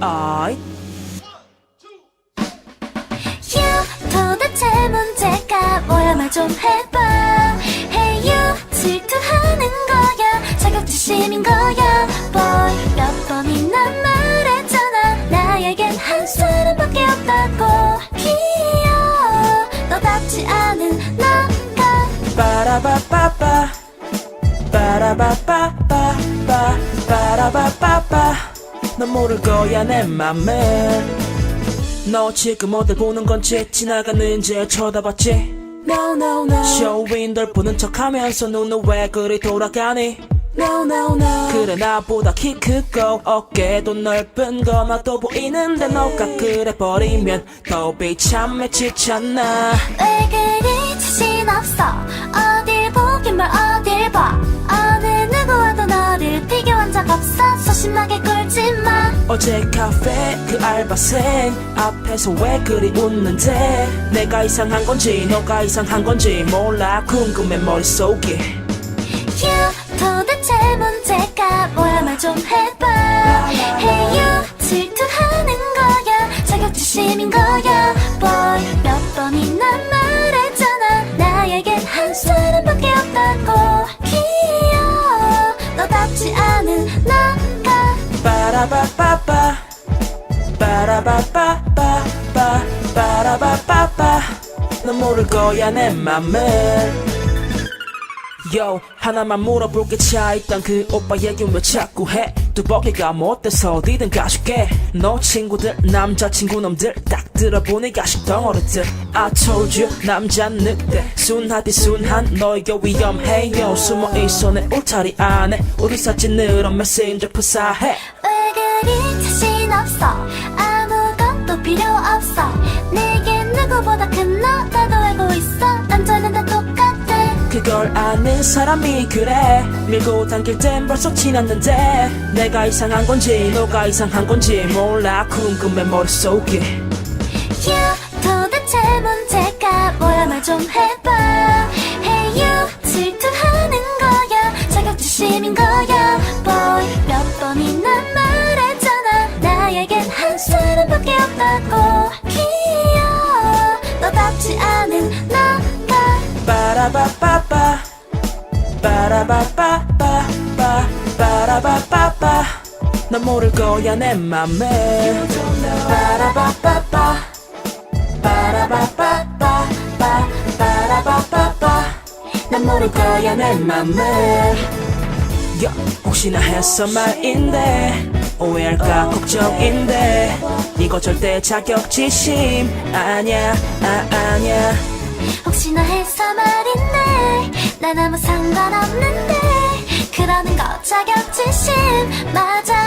아이. you 도대체 문제가 뭐야 말 좀 해봐. Hey you 질투하는 거야. 자격지심인 거야. Boy 몇 번이나 말했잖아. 나에겐 한 사람밖에 없다고. 귀여워 너답지 않은 너가. 빠라바빠빠. 빠라바빠빠. 빠라바빠빠 넌 모를 거야 내 맘을 너 지금 어딜 보는 건지 지나가는 제 쳐다봤지? No no no. 쇼윈돌 보는 척하면서 눈은 왜 그리 돌아가니? No no no. 그래 나보다 키 크고 어깨도 넓은 거 나도 보이는데 너가 그래 버리면 더 비참해 지쳤나? 왜 그리 자신 없어. 어딜 보긴 뭘 어딜 봐. 어느 누구와도 너를 비교한 적 없어. 소심하게 굴지 마 어제 카페 그 알바생 앞에서 왜 그리 웃는데? 내가 이상한 건지 너가 이상한 건지 몰라. 궁금해 머릿속이 You 도대체 문제가 뭐야 말 좀 해봐. Hey you 질투하는 거야. 자격지심인 거야. Boy 몇 번이나 말했잖아. 나에겐 한 사람밖에 없다고. 귀여워. 너답지 않은 너가. 빠라바 넌 모를 거야 내 맘을. Yo 하나만 물어볼게 차있던 그 오빠 얘기 왜 자꾸 해? 뚜벅이가 못돼서 어디든 가줄게. 너 친구들 남자친구 놈들 딱 들어보니 가식 덩어리들. I told you 남자 늑대. 순하디 순한 너에게 위험해요. 숨어있어 내 울타리 안에. 우리 사진으로 메신저 푸사해. 왜 그리 자신 걸 아는 사람이 그래. 밀고 당길 땐 벌써 지났는데 내가 이상한 건지 너가 이상한 건지 몰라. 궁금해 머릿속이 You 도대체 문제가 뭐야? 말 좀 해봐. Hey you 질투하는 거야? 자격지심인 거야? Boy 몇 번이나 말했잖아. 나에겐 한 사람밖에 없다고. 귀여워. 너답지 않은 너가. 빠라바빠 빠 빠라바빠빠 빠 빠라바빠빠 넌 모를 거야 내 맘을 빠라바빠빠 빠라바빠빠 빠 빠라바빠빠 넌 모를 거야 내 야, 혹시나 해서 말인데. 오해할까 걱정인데. 이거 절대 자격지심. 아냐 아 아냐 혹시나 해서 말인데 난 아무 상관없는데 그러는 거 자격지심. 맞아.